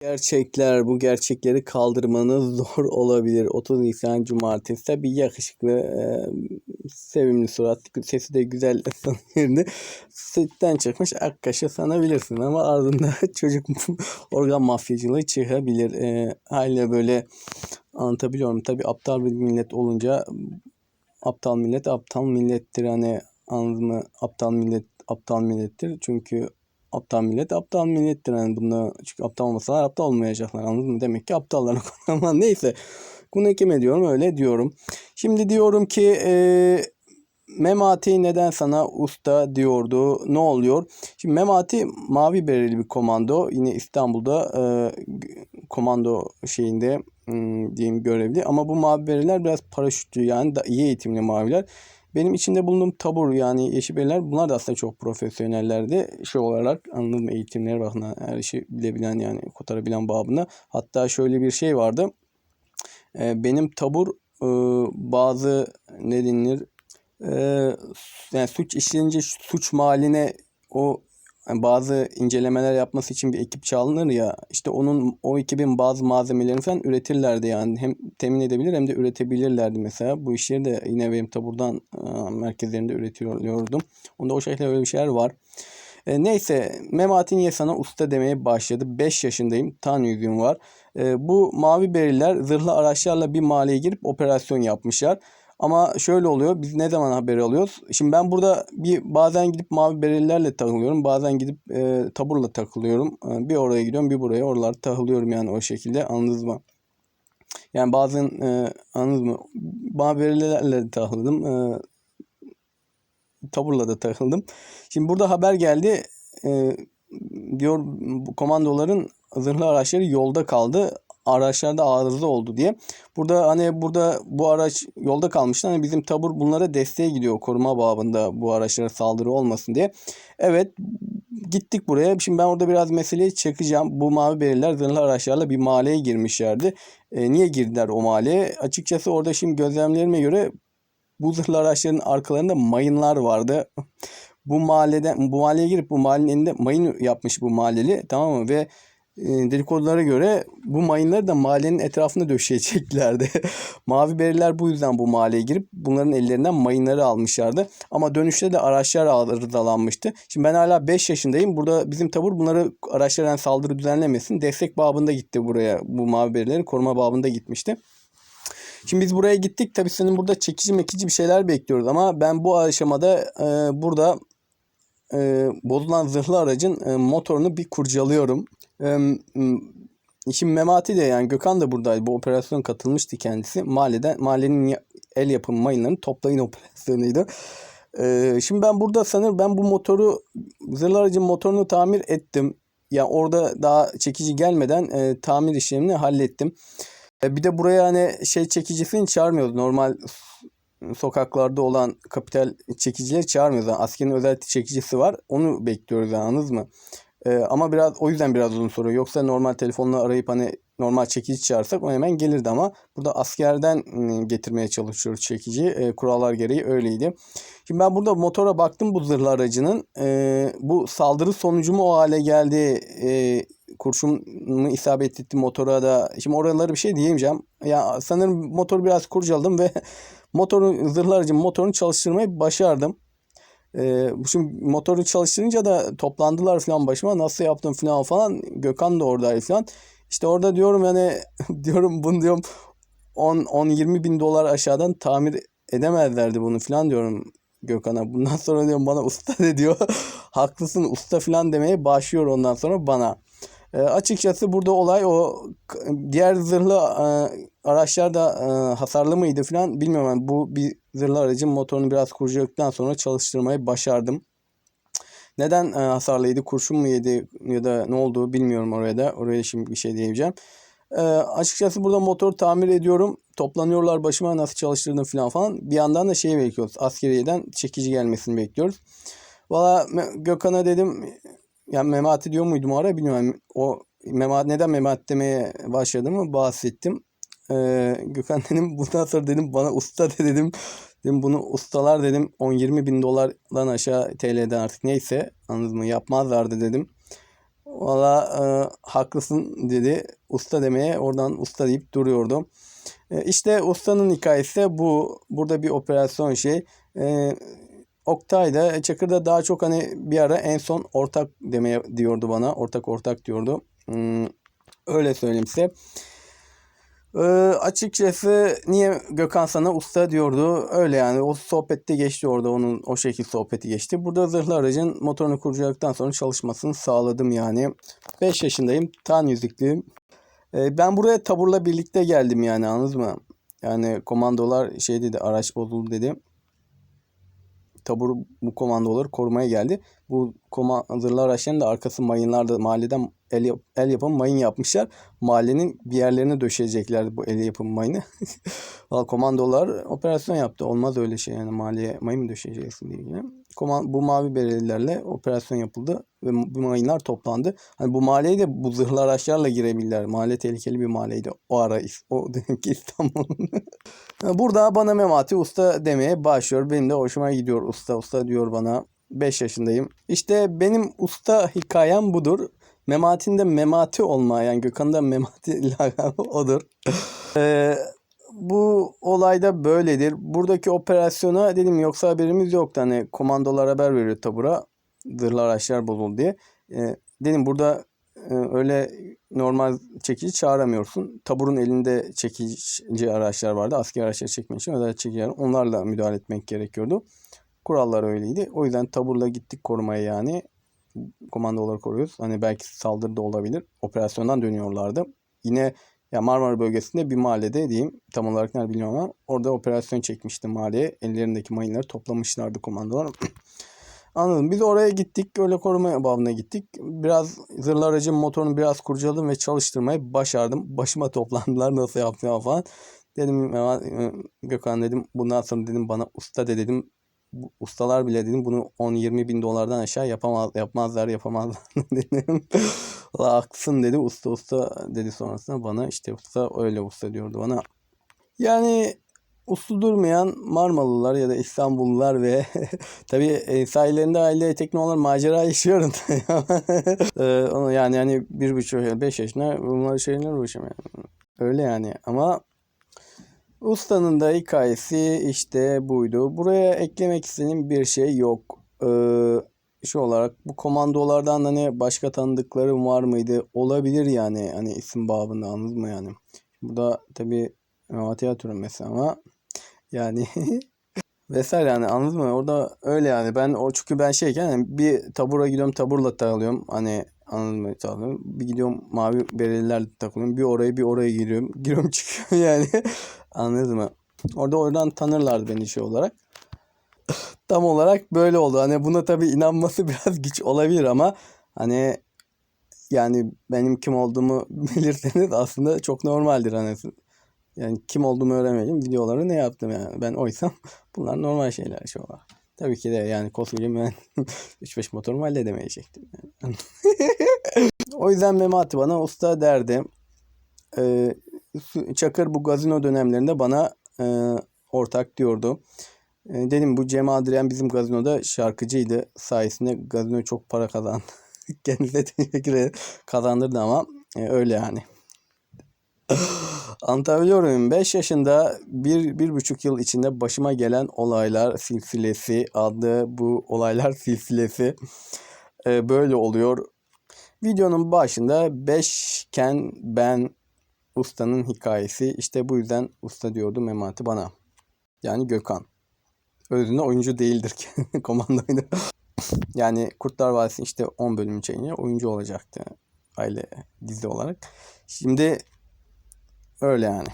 Gerçekler, bu gerçekleri kaldırmanız zor olabilir. 30 Nisan Cumartesi tabii yakışıklı, e, sevimli surat, sesi de güzel sanırdı. Sütten çıkmış ak kaşı sanabilirsin ama ardında çocuk organ mafyacılığı çıkabilir. E, böyle anlatabiliyor muyum? Tabii aptal bir millet olunca aptal millet aptal millettir. Hani anladın mı? Aptal millet aptal millettir. Çünkü aptal millet aptal millettir. Yani bunda çünkü aptal olmasalar aptal olmayacaklar. Anladın mı? Demek ki aptallar ama neyse. Bunu kime diyorum öyle diyorum. Şimdi diyorum ki e, Memati neden sana usta diyordu? Ne oluyor? Şimdi Memati mavi bereli bir komando. Yine İstanbul'da e, komando şeyinde hmm, diyeyim görevli. Ama bu mavi beriler biraz paraşütlü yani da iyi eğitimli maviler. Benim içinde bulunduğum tabur yani yeşil bunlar da aslında çok profesyonellerdi. Şu olarak anladın mı eğitimleri bakın her işi bilebilen yani kotarabilen babında. Hatta şöyle bir şey vardı. E, benim tabur e, bazı ne denilir e, yani suç işlenince suç mahalline o bazı incelemeler yapması için bir ekip çağrılır ya işte onun o ekibin bazı malzemelerini falan üretirlerdi yani hem temin edebilir hem de üretebilirlerdi mesela bu işleri de yine benim taburdan e, merkezlerinde üretiyordum. Onda o şekilde öyle bir şeyler var. E, neyse Memati niye sana usta demeye başladı. 5 yaşındayım. Tan yüzüğüm var. E, bu mavi beriler zırhlı araçlarla bir mahalleye girip operasyon yapmışlar. Ama şöyle oluyor. Biz ne zaman haber alıyoruz? Şimdi ben burada bir bazen gidip mavi berelilerle takılıyorum. Bazen gidip e, taburla takılıyorum. E, bir oraya gidiyorum bir buraya. Oralar takılıyorum yani o şekilde. Anladınız mı? Yani bazen e, anladınız mı? Mavi berelilerle takıldım. E, taburla da takıldım. Şimdi burada haber geldi. E, diyor komandoların zırhlı araçları yolda kaldı araçlarda arıza oldu diye. Burada hani burada bu araç yolda kalmıştı. Hani bizim tabur bunlara desteğe gidiyor koruma babında bu araçlara saldırı olmasın diye. Evet gittik buraya. Şimdi ben orada biraz meseleyi çekeceğim. Bu mavi beriler zırhlı araçlarla bir mahalleye girmişlerdi. E, niye girdiler o mahalleye? Açıkçası orada şimdi gözlemlerime göre bu zırhlı araçların arkalarında mayınlar vardı. bu mahalleden bu mahalleye girip bu mahallenin elinde mayın yapmış bu mahalleli tamam mı? Ve dedikodulara göre bu mayınları da mahallenin etrafında döşeyeceklerdi. Mavi beriler bu yüzden bu mahalleye girip bunların ellerinden mayınları almışlardı. Ama dönüşte de araçlar arızalanmıştı. Şimdi ben hala 5 yaşındayım. Burada bizim tabur bunları araçlardan saldırı düzenlemesin. Destek babında gitti buraya. Bu mavi berilerin koruma babında gitmişti. Şimdi biz buraya gittik. Tabii senin burada çekici mekici bir şeyler bekliyoruz. Ama ben bu aşamada e, burada e, bozulan zırhlı aracın e, motorunu bir kurcalıyorum. Şimdi Memati de yani Gökhan da buradaydı. Bu operasyon katılmıştı kendisi. Mahalleden, mahallenin el yapımı mayınlarını toplayın operasyonuydu. Şimdi ben burada sanırım ben bu motoru zırhlı aracın motorunu tamir ettim. Yani orada daha çekici gelmeden e, tamir işlemini hallettim. E, bir de buraya hani şey çekicisini çağırmıyoruz. Normal sokaklarda olan kapital çekicileri çağırmıyoruz. Yani askerin özel çekicisi var. Onu bekliyoruz yani, anladınız mı? Ee, ama biraz o yüzden biraz uzun soruyor. Yoksa normal telefonla arayıp hani normal çekici çağırsak o hemen gelirdi ama burada askerden getirmeye çalışıyoruz çekici. E, kurallar gereği öyleydi. Şimdi ben burada motora baktım bu zırhlı aracının. E, bu saldırı sonucu mu o hale geldi? E, kurşun mu isabet etti motora da. Şimdi oraları bir şey diyemeyeceğim. Ya sanırım motoru biraz kurcaladım ve motorun zırhlı aracın motorunu çalıştırmayı başardım. Ee, şimdi motoru çalıştırınca da toplandılar falan başıma nasıl yaptım falan falan. Gökhan da oradaydı falan. İşte orada diyorum yani diyorum bunu diyorum 10-20 bin dolar aşağıdan tamir edemezlerdi bunu falan diyorum Gökhan'a. Bundan sonra diyorum bana usta de diyor. Haklısın usta falan demeye başlıyor ondan sonra bana. E, açıkçası burada olay o diğer zırhlı e, araçlar da e, hasarlı mıydı falan bilmiyorum. Yani bu bir zırhlı aracın motorunu biraz kurcaladıktan sonra çalıştırmayı başardım. Neden e, hasarlıydı? Kurşun mu yedi ya da ne olduğu bilmiyorum oraya da. Oraya şimdi bir şey diyeceğim. E, açıkçası burada motor tamir ediyorum. Toplanıyorlar başıma nasıl çalıştırdım falan falan. Bir yandan da şey bekliyoruz. Askeriyeden çekici gelmesini bekliyoruz. Valla Gökhan'a dedim yani Memati diyor muydum ara bilmiyorum. O Memat, neden Memat demeye başladığımı bahsettim. Ee, Gökhan dedim bundan sonra dedim bana usta de dedim. Dedim bunu ustalar dedim 10-20 bin dolardan aşağı TL'den artık neyse anladın mı yapmazlardı dedim. Valla e, haklısın dedi. Usta demeye oradan usta deyip duruyordu. E, işte ustanın hikayesi bu. Burada bir operasyon şey. E, Oktay'da, Çakır'da daha çok hani bir ara en son ortak demeye diyordu bana. Ortak ortak diyordu. Hmm, öyle söyleyeyim size. Ee, açıkçası niye Gökhan sana usta diyordu. Öyle yani o sohbette geçti orada onun o şekil sohbeti geçti. Burada zırhlı aracın motorunu kurcaladıktan sonra çalışmasını sağladım yani. 5 yaşındayım. Tan yüzüklüyüm. Ee, ben buraya taburla birlikte geldim yani anladınız mı? Yani komandolar şey dedi araç bozuldu dedi. Tabur bu komandoları korumaya geldi. Bu koma, zırhlı araçların da arkası mayınlarda mahalleden el, yap, el yapımı mayın yapmışlar. Mahallenin bir yerlerine döşeyecekler bu el yapımı mayını. Valla komandolar operasyon yaptı. Olmaz öyle şey yani mahalleye mayın mı döşeyeceksin diye. Yani. Koman, bu mavi berelilerle operasyon yapıldı ve bu mayınlar toplandı. Hani bu mahalleye de bu zırhlı araçlarla girebilirler. Mahalle tehlikeli bir mahalleydi. O ara o dönemki İstanbul'un. Burada bana Memati Usta demeye başlıyor. Benim de hoşuma gidiyor usta usta diyor bana. 5 yaşındayım. İşte benim usta hikayem budur. Memati'nin de Memati olma yani Gökhan'ın Memati lakabı odur. Ee, bu olayda böyledir. Buradaki operasyona dedim yoksa haberimiz yoktu. Hani komandolar haber veriyor tabura. Zırhlı araçlar bozuldu diye. Ee, dedim burada e, öyle normal çekici çağıramıyorsun. Taburun elinde çekici araçlar vardı. Asker araçları çekmek için özel çekici onlarla müdahale etmek gerekiyordu. Kurallar öyleydi. O yüzden taburla gittik korumaya yani. Komandoları koruyoruz. Hani belki saldırı da olabilir. Operasyondan dönüyorlardı. Yine ya Marmara bölgesinde bir mahallede diyeyim. Tam olarak nerede bilmiyorum ama orada operasyon çekmişti mahalleye. Ellerindeki mayınları toplamışlardı komandolar. Anladım. Biz oraya gittik. Öyle koruma babına gittik. Biraz zırhlı aracın motorunu biraz kurcaladım ve çalıştırmayı başardım. Başıma toplandılar nasıl yaptım falan. Dedim Gökhan dedim bundan sonra dedim bana usta de dedim ustalar bile dedim bunu 10-20 bin dolardan aşağı yapamaz, yapmazlar yapamazlar dedim. Valla haklısın dedi usta usta dedi sonrasında bana işte usta öyle usta diyordu bana. Yani uslu durmayan Marmalılar ya da İstanbullular ve tabii e, sahillerinde aile teknolojik macera yaşıyorum. ee, onu yani yani bir buçuk beş yaşına bunlar şeyler uğraşamıyor. Öyle yani ama Ustanın da hikayesi işte buydu. Buraya eklemek istediğim bir şey yok. Ee, şu olarak bu komandolardan hani başka tanıdıklarım var mıydı? Olabilir yani hani isim babında anladın mı yani? Burada tabi tiyatro mesela ama yani vesaire yani anladın mı? Orada öyle yani ben o çünkü ben şeyken yani bir tabura gidiyorum taburla takılıyorum hani anladın mı takılıyorum. Bir gidiyorum mavi berelilerle takılıyorum. Bir oraya bir oraya giriyorum. Giriyorum çıkıyorum yani. Anladın mı? Orada oradan tanırlardı beni şey olarak. Tam olarak böyle oldu. Hani buna tabii inanması biraz güç olabilir ama hani yani benim kim olduğumu bilirseniz aslında çok normaldir hani. Yani kim olduğumu öğrenmedim. Videoları ne yaptım yani. Ben oysam bunlar normal şeyler şey olarak. Tabii ki de yani koskoca ben 3-5 motorumu halledemeyecektim. Yani. o yüzden Memati bana usta derdi. Ee, Çakır bu gazino dönemlerinde bana e, ortak diyordu. E, dedim bu Cem Adrian bizim gazinoda şarkıcıydı. Sayesinde gazino çok para kazandı. Kendisine teşekkür ederim. Kazandırdı ama e, öyle yani. Anlatabiliyor muyum? 5 yaşında bir, bir buçuk yıl içinde başıma gelen olaylar silsilesi adlı bu olaylar silsilesi e, böyle oluyor. Videonun başında 5 iken ben ustanın hikayesi. İşte bu yüzden usta diyordu Memati bana. Yani Gökhan. Özünde oyuncu değildir ki. Komandoydu. yani Kurtlar Vadisi işte 10 bölüm içeriğinde oyuncu olacaktı. Aile dizi olarak. Şimdi öyle yani.